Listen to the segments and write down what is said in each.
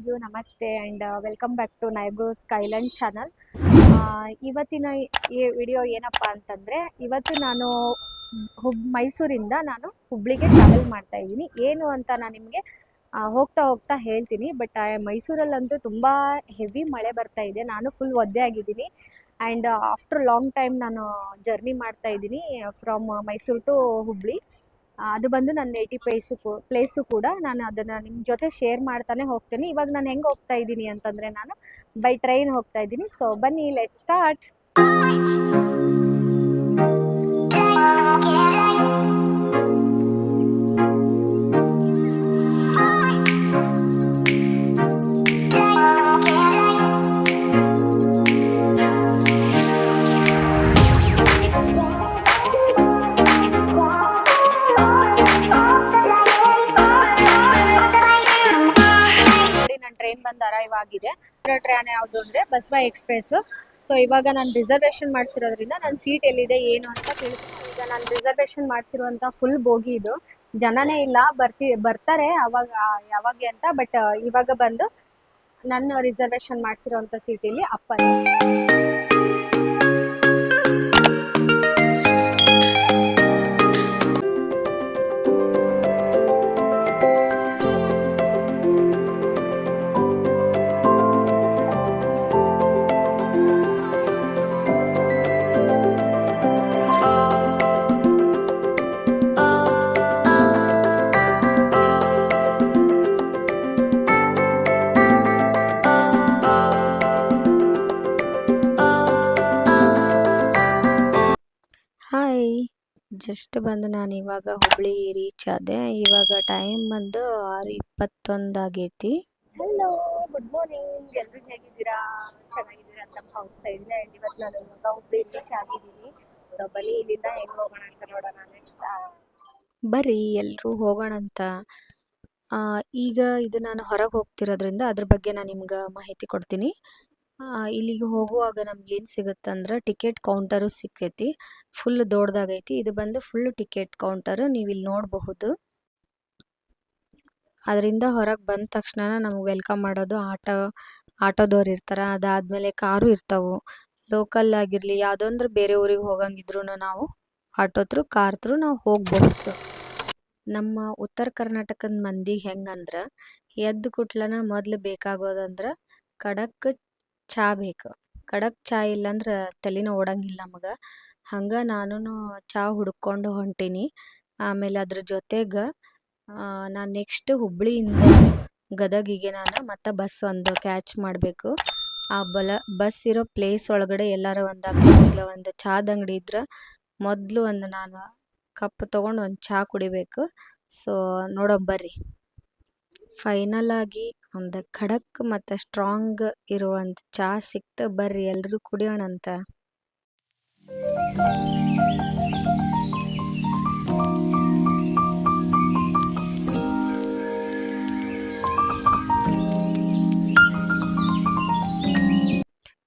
ಎಲ್ಲರಿಗೂ ನಮಸ್ತೆ and welcome back to ನೈಬ್ರೋ ಸ್ಕೈಲ್ಯಾಂಡ್ ಚಾನಲ್ ಇವತ್ತಿನ ಈ ವಿಡಿಯೋ ಏನಪ್ಪ ಅಂತಂದರೆ, ಇವತ್ತು ನಾನು ಹುಬ್, ಮೈಸೂರಿಂದ ನಾನು ಹುಬ್ಳಿಗೆ ಟ್ರಾವೆಲ್ ಮಾಡ್ತಾ ಇದ್ದೀನಿ. ಏನು ಅಂತ ನಾನು ನಿಮಗೆ ಹೋಗ್ತಾ ಹೋಗ್ತಾ ಹೇಳ್ತೀನಿ. ಬಟ್ ಮೈಸೂರಲ್ಲಂತೂ ತುಂಬ ಹೆವಿ ಮಳೆ ಬರ್ತಾ ಇದೆ. ನಾನು ಫುಲ್ ಒದ್ದೆ ಆಗಿದ್ದೀನಿ. ಆ್ಯಂಡ್ ಆಫ್ಟರ್ ಲಾಂಗ್ ಟೈಮ್ ನಾನು ಜರ್ನಿ ಮಾಡ್ತಾ ಇದ್ದೀನಿ ಫ್ರಮ್ ಮೈಸೂರು ಟು ಹುಬ್ಳಿ. ಅದು ಬಂದು ನನ್ನ ನೇಟಿವ್ ಪ್ಲೇಸು ಪ್ಲೇಸು ಕೂಡ ನಾನು ಅದನ್ನು ನಿಮ್ಮ ಜೊತೆ ಶೇರ್ ಮಾಡ್ತಾನೆ ಹೋಗ್ತೀನಿ. ಇವಾಗ ನಾನು ಹೆಂಗೆ ಹೋಗ್ತಾ ಇದ್ದೀನಿ ಅಂತಂದರೆ ನಾನು ಬೈ ಟ್ರೈನ್ ಹೋಗ್ತಾ ಇದ್ದೀನಿ. ಸೊ ಬನ್ನಿ ಲೆಟ್ ಸ್ಟಾರ್ಟ್ ಆಗಿದೆ ಟ್ರೈನ್ ಯಾವುದು ಅಂದ್ರೆ ಬಸವ ಎಕ್ಸ್ಪ್ರೆಸ್ ಸೊ ಇವಾಗ ನಾನು ರಿಸರ್ವೇಶನ್ ಮಾಡಿಸಿರೋದ್ರಿಂದ ನನ್ನ ಸೀಟ್ ಎಲ್ಲಿದೆ, ಏನು ಅಂತ ತಿಳ್ಕೊಂಡು ಈಗ ನಾನು ರಿಸರ್ವೇಶನ್ ಮಾಡಿಸಿರುವಂಥ ಫುಲ್ ಬೋಗಿ ಇದು. ಜನನೇ ಇಲ್ಲ, ಬರ್ತಿ, ಬರ್ತಾರೆ ಅವಾಗ, ಯಾವಾಗ ಅಂತ ಬಟ್ ಇವಾಗ ಬಂದು ನನ್ನ ರಿಸರ್ವೇಷನ್ ಸೀಟ್ ಇಲ್ಲಿ ಅಪ್ಪ ಜಸ್ಟ್ ಬಂದು ನಾನು ಇವಾಗ ಹುಬ್ಳಿ ರೀಚ್ ಆದೆ ಇವಾಗ ಟೈಮ್ ಬಂದು ಆರು ಇಪ್ಪತ್ತೊಂದು ಆಗೈತಿ. ಹಲೋ ಗುಡ್ ಮಾರ್ನಿಂಗ್ ಎಲ್ಲರೂ ಹೇಗಿದ್ದೀರಾ? ಚೆನ್ನಾಗಿದ್ದೀರಾ ಅಂತ ಭಾವಿಸ್ತಾ ಇದ್ದೀನಿ. ಆ್ಯಂಡ್ ಇವತ್ತು ನಾನು ಇವಾಗ ಹುಬ್ಳಿ ರೀಚ್ ಆಗಿದ್ದೀನಿ. ಸೊ ಬನ್ನಿ ಇಲ್ಲಿಂದ ಹೆಂಗೆ ಹೋಗೋಣ ಅಂತ ನೋಡೋಣ ನೆಕ್ಸ್ಟ್ ಬರ್ರಿ ಎಲ್ಲರೂ ಹೋಗೋಣ ಅಂತ. ಈಗ ಇದು ನಾನು ಹೊರಗೆ ಹೋಗ್ತಿರೋದ್ರಿಂದ ಅದ್ರ ಬಗ್ಗೆ ನಾನು ನಿಮ್ಗೆ ಮಾಹಿತಿ ಕೊಡ್ತೀನಿ. ಇಲ್ಲಿಗೆ ಹೋಗುವಾಗ ನಮ್ಗೆ ಏನು ಸಿಗುತ್ತಂದ್ರೆ ಟಿಕೆಟ್ ಕೌಂಟರು ಸಿಕ್ಕೈತಿ ಫುಲ್ ದೊಡ್ಡದಾಗೈತಿ ಇದು ಬಂದು ಫುಲ್ ಟಿಕೆಟ್ ಕೌಂಟರ್ ನೀವು ಇಲ್ಲಿ ನೋಡಬಹುದು. ಅದರಿಂದ ಹೊರಗೆ ಬಂದ ತಕ್ಷಣ ನಮ್ಗೆ ವೆಲ್ಕಮ್ ಮಾಡೋದು ಆಟೋ, ಆಟೋದವ್ರು ಇರ್ತಾರೆ. ಅದಾದಮೇಲೆ ಕಾರು ಇರ್ತಾವೆ. ಲೋಕಲ್ ಆಗಿರಲಿ, ಯಾವುದೊಂದ್ರೆ ಬೇರೆ ಊರಿಗೆ ಹೋಗಂಗಿದ್ರು ನಾವು ಆಟೋ ತ್ರೂ, ಕಾರ್ ತ್ರೂ ನಾವು ಹೋಗಬಹುದು. ನಮ್ಮ ಉತ್ತರ ಕರ್ನಾಟಕದ ಮಂದಿ ಹೆಂಗಂದ್ರೆ, ಎದ್ದು ಕುಟ್ಲನ ಮೊದ್ಲು ಬೇಕಾಗೋದಂದ್ರೆ ಖಡಕ್ ಚಾ ಬೇಕು. ಖಡಕ್ ಚಾ ಇಲ್ಲಂದ್ರೆ ತಲೆನೂ ಓಡಂಗಿಲ್ಲ ನಮಗೆ. ಹಂಗೆ ನಾನು ಚಾ ಹುಡ್ಕೊಂಡು ಹೊಂಟೀನಿ. ಆಮೇಲೆ ಅದ್ರ ಜೊತೆಗೆ ನಾನು ನೆಕ್ಸ್ಟ್ ಹುಬ್ಳಿಯಿಂದ ಗದಗಿಗೆ ನಾನು ಮತ್ತೆ ಬಸ್ ಒಂದು ಕ್ಯಾಚ್ ಮಾಡಬೇಕು. ಆ ಬಲ ಬಸ್ ಇರೋ ಪ್ಲೇಸ್ ಒಳಗಡೆ ಎಲ್ಲಾರ ಒಂದು ಅಂಗಡಿ ಒಂದು ಚಾದ ಅಂಗಡಿ ಇದ್ರೆ ಮೊದಲು ಒಂದು ನಾನು ಕಪ್ ತೊಗೊಂಡು ಒಂದು ಚಹಾ ಕುಡಿಬೇಕು. ಸೊ ನೋಡೋಣ ಬರ್ರಿ. ಫೈನಲ್ ಆಗಿ ಒಂದು ಖಡಕ್ ಮತ್ತು ಸ್ಟ್ರಾಂಗ್ ಇರುವಂಥ ಚಹಾ ಸಿಕ್ತು ಬರ್ರಿ ಎಲ್ಲರೂ ಕುಡಿಯೋಣ ಅಂತ.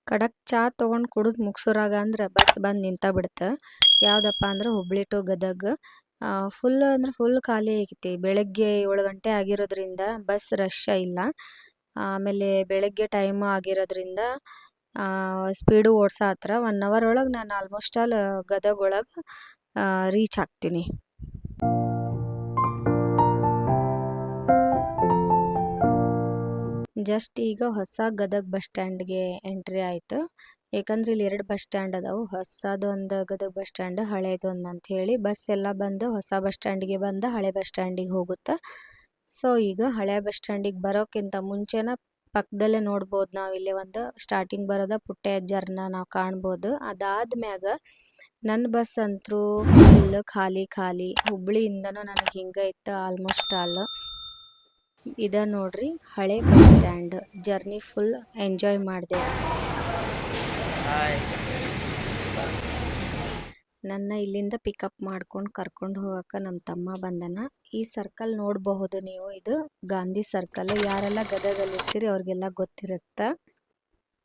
ಖಡಕ್ ಚಾ ತೊಗೊಂಡು ಕುಡಿದು ಮುಗ್ಸೋರಾಗ ಅಂದ್ರೆ ಬಸ್ ಬಂದು ನಿಂತ ಬಿಡ್ತ. ಯಾವುದಪ್ಪ ಅಂದ್ರೆ ಹುಬ್ಳಿ ಟು ಗದಗ ಫುಲ್ ಅಂದ್ರೆ ಫುಲ್ ಖಾಲಿ ಆಗೈತಿ ಬೆಳಗ್ಗೆ ಏಳು ಗಂಟೆ ಆಗಿರೋದ್ರಿಂದ ಬಸ್ ರಶ್ ಇಲ್ಲ. ಆಮೇಲೆ ಬೆಳಗ್ಗೆ ಟೈಮ್ ಆಗಿರೋದ್ರಿಂದ ಸ್ಪೀಡು ಓಡ್ಸಾತ್ರ ಒನ್ ಅವರ್ ಒಳಗೆ ನಾನು ಆಲ್ಮೋಸ್ಟ್ ಆಲ್ ಗದಗ ಒಳಗೆ ರೀಚ್ ಆಗ್ತೀನಿ. ಜಸ್ಟ್ ಈಗ ಹೊಸ ಗದಗ ಬಸ್ ಸ್ಟ್ಯಾಂಡ್ಗೆ ಎಂಟ್ರಿ ಆಯಿತು. ಯಾಕಂದ್ರೆ ಇಲ್ಲಿ ಎರಡು ಬಸ್ ಸ್ಟ್ಯಾಂಡ್ ಅದಾವು. ಹೊಸದು ಒಂದು ಗದಗ ಬಸ್ ಸ್ಟ್ಯಾಂಡ್, ಹಳೇದು ಒಂದು ಅಂತ ಹೇಳಿ ಬಸ್ ಎಲ್ಲ ಬಂದು ಹೊಸ ಬಸ್ ಸ್ಟ್ಯಾಂಡಿಗೆ ಬಂದು ಹಳೆ ಬಸ್ ಸ್ಟ್ಯಾಂಡಿಗೆ ಹೋಗುತ್ತೆ. ಸೊ ಈಗ ಹಳೆ ಬಸ್ ಸ್ಟ್ಯಾಂಡಿಗೆ ಬರೋಕ್ಕಿಂತ ಮುಂಚೆನ ಪಕ್ಕದಲ್ಲೇ ನೋಡ್ಬೋದು ನಾವು ಇಲ್ಲಿ ಒಂದು ಸ್ಟಾರ್ಟಿಂಗ್ ಬರೋದ ಪುಟ್ಟ ಅಜ್ಜರ್ನ ನಾವು ಕಾಣ್ಬೋದು. ಅದಾದ್ಮ್ಯಾಗ ನನ್ನ ಬಸ್ ಅಂತೂ ಫುಲ್ ಖಾಲಿ ಖಾಲಿ, ಹುಬ್ಳಿಯಿಂದನೂ ನನಗೆ ಹಿಂಗೆ ಇತ್ತು ಆಲ್ಮೋಸ್ಟ್ ಆಲ್ ಇದ ನೋಡ್ರಿ ಹಳೆ bus stand journey full enjoy ಮಾಡಿದೆ. ನನ್ನ ಇಲ್ಲಿಂದ ಪಿಕಪ್ ಮಾಡ್ಕೊಂಡು ಕರ್ಕೊಂಡು ಹೋಗಕ್ಕೆ ನಮ್ಮ ತಮ್ಮ ಬಂದನ. ಈ ಸರ್ಕಲ್ ನೋಡಬಹುದು ನೀವು. ಇದು ಗಾಂಧಿ ಸರ್ಕಲ್ ಯಾರೆಲ್ಲ ಗದಗಲ್ಲಿ ಇರ್ತೀರಿ ಅವ್ರಿಗೆಲ್ಲ ಗೊತ್ತಿರುತ್ತೆ.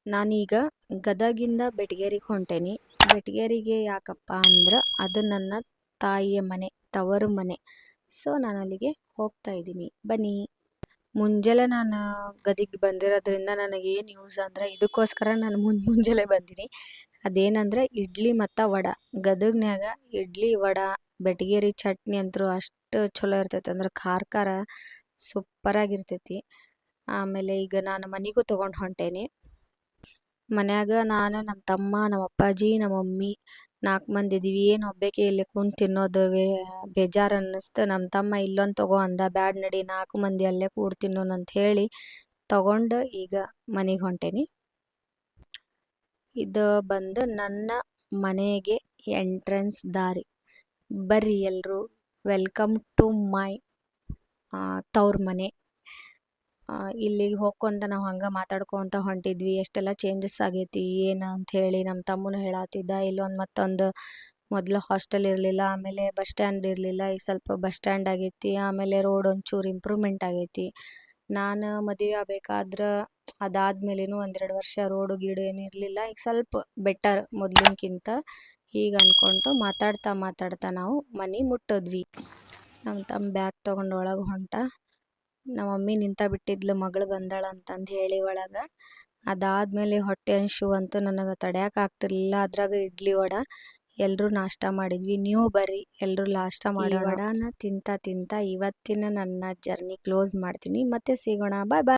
ನಾನೀಗ ಗದಗಿಂದ ಬೆಟಗೇರಿಗೆ ಹೊಂಟೇನಿ. ಬೆಟಗೇರಿಗೆ ಯಾಕಪ್ಪ ಅಂದ್ರೆ ಅದು ನನ್ನ ತಾಯಿಯ ಮನೆ, ತವರು ಮನೆ. ಸೊ ನಾನು ಅಲ್ಲಿಗೆ ಹೋಗ್ತಾ ಇದ್ದೀನಿ. ಬನ್ನಿ. ಮುಂಜಾನೆ ನಾನು ಗದಿಗೆ ಬಂದಿರೋದ್ರಿಂದ ನನಗೆ ಏನು ಯೂಸ್ ಅಂದರೆ ಇದಕ್ಕೋಸ್ಕರ ನಾನು ಮುಂದೆ ಮುಂಜಾನೆ ಬಂದೀನಿ. ಅದೇನಂದ್ರೆ ಇಡ್ಲಿ ಮತ್ತು ವಡೆ. ಗದಗ್ನ್ಯಾಗ ಇಡ್ಲಿ, ವಡೆ, ಬೆಟಗೇರಿ ಚಟ್ನಿ ಅಂತೂ ಅಷ್ಟು ಚಲೋ ಇರ್ತೈತೆ. ಅಂದ್ರೆ ಖಾರ ಖಾರ ಸೂಪರಾಗಿರ್ತೈತಿ ಆಮೇಲೆ ಈಗ ನಾನು ಮನೆಗೂ ತೊಗೊಂಡು ಹೊಂಟೇನಿ. ಮನ್ಯಾಗ ನಾನು ನಮ್ಮ ತಮ್ಮ ನಮ್ಮ ಅಪ್ಪಾಜಿ ನಮ್ಮ ಮಮ್ಮಿ ನಾಲ್ಕು ಮಂದಿ ಇದೀವಿ, ಏನು ಒಬ್ಬಾಕಿ ಇಲ್ಲಿ ಕುಂತು ತಿನ್ನೋದು ಬೇಜಾರು ಅನ್ನಿಸ್ತು. ನಮ್ಮ ತಮ್ಮ ಇಲ್ಲೊಂದು ತಗೋ ಅಂದ, ಬ್ಯಾಡ್ ನಡಿ ನಾಲ್ಕು ಮಂದಿ ಅಲ್ಲೇ ಕೂಡ್ ತಿನ್ನೋಣ ಅಂತ ಹೇಳಿ ತಗೊಂಡು ಈಗ ಮನೆಗೆ ಹೊಂಟೇನಿ. ಇದು ಬಂದು ನನ್ನ ಮನೆಗೆ ಎಂಟ್ರೆನ್ಸ್ ದಾರಿ. ಬರ್ರಿ ಎಲ್ಲರೂ ವೆಲ್ಕಮ್ ಟು ಮೈ ತವ್ರ ಮನೆ. ಇಲ್ಲಿಗೆ ಹೋಗ್ಕೊಂತ ನಾವು ಹಂಗೆ ಮಾತಾಡ್ಕೊತ ಹೊಂಟಿದ್ವಿ. ಎಷ್ಟೆಲ್ಲ ಚೇಂಜಸ್ ಆಗೈತಿ, ಏನು ಅಂತ ಹೇಳಿ ನಮ್ಮ ತಮ್ಮನ ಹೇಳತ್ತಿದ್ದ ಇಲ್ಲೊಂದು ಮತ್ತೊಂದು ಮೊದಲು ಹಾಸ್ಟೆಲ್ ಇರಲಿಲ್ಲ, ಆಮೇಲೆ ಬಸ್ ಸ್ಟ್ಯಾಂಡ್ ಇರಲಿಲ್ಲ, ಈಗ ಸ್ವಲ್ಪ ಬಸ್ ಸ್ಟ್ಯಾಂಡ್ ಆಗೈತಿ, ಆಮೇಲೆ ರೋಡ್ ಒಂಚೂರು ಇಂಪ್ರೂವ್ಮೆಂಟ್ ಆಗೈತಿ. ನಾನು ಮದುವೆ ಆಗಬೇಕಾದ್ರೆ ಅದಾದ್ಮೇಲೇನು ಒಂದೆರಡು ವರ್ಷ ರೋಡು ಗೀಡು ಏನು ಇರಲಿಲ್ಲ, ಈಗ ಸ್ವಲ್ಪ ಬೆಟರ್ ಮೊದ್ಲಿನ್ಕಿಂತ. ಹೀಗೆ ಅಂದ್ಕೊಂಡು ಮಾತಾಡ್ತಾ ಮಾತಾಡ್ತಾ ನಾವು ಮನೆ ಮುಟ್ಟಿದ್ವಿ. ನಮ್ಮ ತಮ್ಮ ಬ್ಯಾಗ್ ತೊಗೊಂಡು ಒಳಗೆ ಹೊಂಟ. ನಮ್ಮ ಮಮ್ಮಿ ನಿಂತ ಬಿಟ್ಟಿದ್ಲು ಮಗಳು ಬಂದಾಳ ಅಂತಂದು ಹೇಳಿ ಒಳಗೆ. ಅದಾದ್ಮೇಲೆ ಹೊಟ್ಟೆ ಹಸಿವು ಅಂತೂ ನನಗೆ ತಡ್ಯಕ್ಕೆ ಆಗ್ತಿರ್ಲಿಲ್ಲ. ಅದ್ರಾಗ ಇಡ್ಲಿ ವಡ ಎಲ್ಲರೂ ನಾಷ್ಟ ಮಾಡಿದ್ವಿ. ನೀವು ಬರ್ರಿ ಎಲ್ಲರೂ ನಾಷ್ಟ ಮಾಡಿ ವಡಾನ ತಿಂತ ತಿಂತ ಇವತ್ತಿನ ನನ್ನ ಜರ್ನಿ ಕ್ಲೋಸ್ ಮಾಡ್ತೀನಿ. ಮತ್ತೆ ಸಿಗೋಣ. ಬಾಯ್ ಬಾಯ್